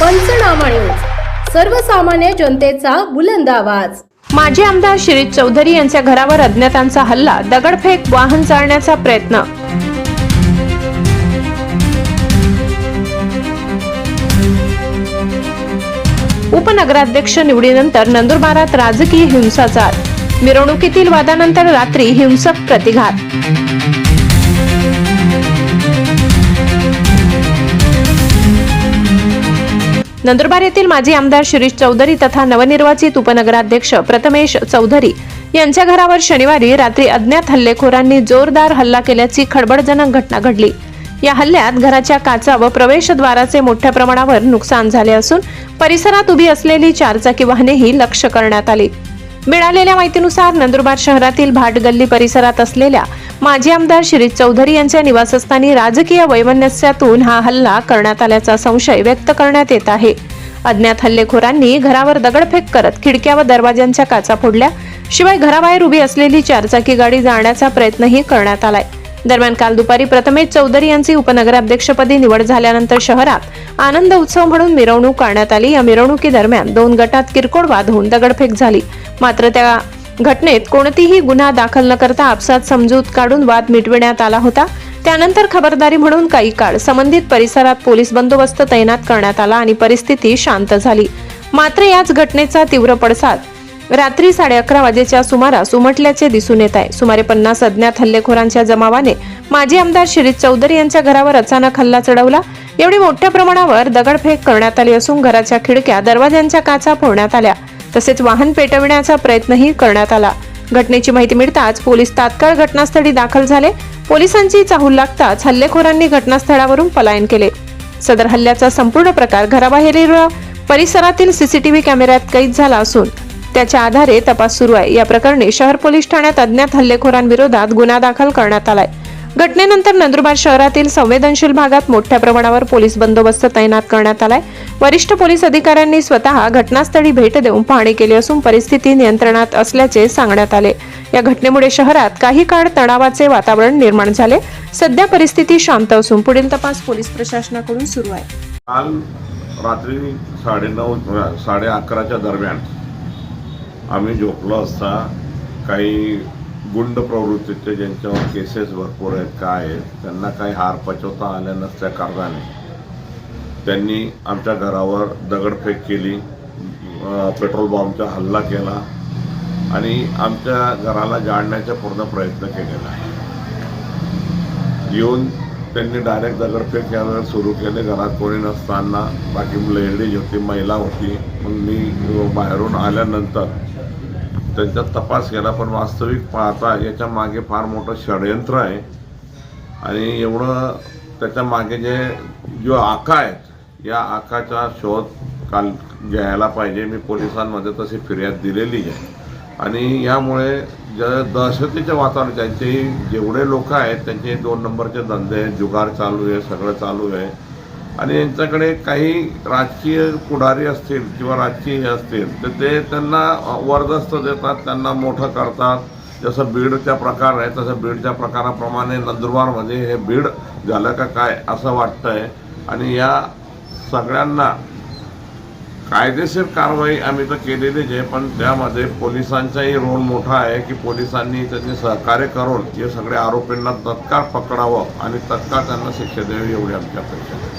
पंचनामा न्यूज. सर्वसामान्य जनतेचा बुलंद आवाज. माजी आमदार शिरीष चौधरी यांच्या घरावर अज्ञातांचा हल्ला दगडफेक वाहन चालण्याचा प्रयत्न. उपनगराध्यक्ष निवडीनंतर नंदुरबारात राजकीय हिंसाचार. मिरवणुकीतील वादानंतर रात्री हिंसक प्रतिघात. नंदुरबार येथील माजी आमदार शिरीष चौधरी तथा नवनिर्वाचित उपनगराध्यक्ष प्रथमेश चौधरी यांच्या घरावर शनिवारी रात्री अज्ञात हल्लेखोरांनी जोरदार हल्ला केल्याची खळबळजनक घटना घडली. या हल्ल्यात घराच्या काचा व प्रवेशद्वाराचे मोठ्या प्रमाणावर नुकसान झाले असून परिसरात उभी असलेली चारचाकी वाहनेही लक्ष करण्यात आली. मिळालेल्या माहितीनुसार नंदुरबार शहरातील भाटगल्ली परिसरात असलेल्या माजी आमदार शिरीष चौधरी यांच्या निवासस्थानी राजकीय वैमनस्यातून हा हल्ला करण्यात आल्याचा संशय व्यक्त करण्यात येत आहे. अज्ञात हल्लेखोरांनी घरावर दगडफेक करत खिडक्या व दरवाजांच्या काचा फोडल्या. शिवाय घराबाहेर उभी असलेली चारचाकी गाडी जाळण्याचा प्रयत्नही करण्यात आलाय. दरम्यान काल दुपारी प्रथमेश चौधरी यांची उपनगराध्यक्षपदी निवड झाल्यानंतर शहरात आनंद उत्सव म्हणून मिरवणूक काढण्यात आली. या मिरवणुकीदरम्यान दोन गटात किरकोळ वाद होऊन दगडफेक झाली. मात्र त्या घटनेत कोणतीही गुन्हा दाखल न करता आपसात समजूत काढून वाद मिटविण्यात आला होता. त्यानंतर खबरदारी म्हणून काही काळ संबंधित परिसरात पोलीस बंदोबस्त तैनात करण्यात आला आणि परिस्थिती शांत झाली. मात्र याच घटनेचा तीव्र पडसाद. रात्री साडे अकरा वाजेच्या सुमारास उमटल्याचे दिसून येत आहे. सुमारे पन्नास अज्ञात हल्लेखोरांच्या जमावाने माजी आमदार शिरीष चौधरी यांच्या घरावर अचानक हल्ला चढवला. एवढी मोठ्या प्रमाणावर दगडफेक करण्यात आली असून घराच्या खिडक्या दरवाज्यांच्या काचा फोडण्यात आल्या. तसेच वाहन पेटविण्याचा प्रयत्नही करण्यात आला. घटनेची माहिती मिळताच पोलीस तात्काळ घटनास्थळी दाखल झाले. पोलिसांची चाहूल लागताच हल्लेखोरांनी घटनास्थळावरून पलायन केले. सदर हल्ल्याचा संपूर्ण प्रकार घराबाहेरील परिसरातील सीसीटीव्ही कॅमेऱ्यात कैद झाला असून त्याच्या आधारे तपास सुरू आहे. या प्रकरणी शहर पोलीस ठाण्यात अज्ञात हल्लेखोरांविरोधात गुन्हा दाखल करण्यात आलाय. घटनेनंतर नंदुरबार शहरातील संवेदनशील भागात मोठ्या प्रमाणावर पोलीस बंदोबस्त तैनात करण्यात आलाय. वरिष्ठ पोलीस अधिकाऱ्यांनी स्वतः घटनास्थळी भेट देऊन पाहणी केली असून परिस्थिती नियंत्रणात असल्याचे सांगण्यात आले. या घटनेमुळे शहरात काही काळ तणावाचे वातावरण निर्माण झाले. सध्या परिस्थिती शांत असून पुढील तपास पोलीस प्रशासनाकडून सुरू आहे. काल रात्री साडे नऊ साडे अकराच्या दरम्यान आम्ही झोपलो असता काही गुंड प्रवृत्तीचे ज्यांच्यावर केसेस भरपूर आहेत काय आहेत त्यांना काही हार पचवता आल्या नसल्या कारणाने त्यांनी आमच्या घरावर दगडफेक केली पेट्रोल बॉम्बचा हल्ला केला आणि आमच्या घराला जाळण्याचा पूर्ण प्रयत्न केलेला आहे. येऊन त्यांनी डायरेक्ट दगडफेक करायला सुरू केले घरात कोणी नसताना. बाकी लेडीज होती महिला होती. मग मी बाहेरून आल्यानंतर त्यांचा तपास केला पण वास्तविक पाहता याच्या मागे फार मोठं षडयंत्र आहे. आणि एवढं त्याच्यामागे जे जो आका आहेत या आकाचा शोध काल घ्यायला पाहिजे. मी पोलिसांमध्ये तशी फिर्याद दिलेली आहे. आणि यामुळे ज दहशतीचे वातावरण त्यांचे जेवढे लोक आहेत त्यांचे दोन नंबरचे धंदे आहेत, जुगार चालू आहे सगळं चालू आहे. आणि यांच्याकडे काही राजकीय पुढारी असतील किंवा राजकीय हे असतील तर ते त्यांना वरदस्त देतात त्यांना मोठं करतात. जसं बीडचा प्रकार आहे तसं बीडच्या प्रकाराप्रमाणे नंदुरबारमध्ये हे बीड झालं का काय असं वाटतं आहे आणि या सगळ्यांना कायदेशीर कारवाई आम्ही तर केलेलीच आहे पण त्यामध्ये पोलिसांचाही रोल मोठा आहे की पोलिसांनी त्याचे सहकार्य करून हे सगळ्या आरोपींना तत्काळ पकडावं आणि तत्काळ त्यांना शिक्षा द्यावी एवढी आमची अपेक्षा आहे.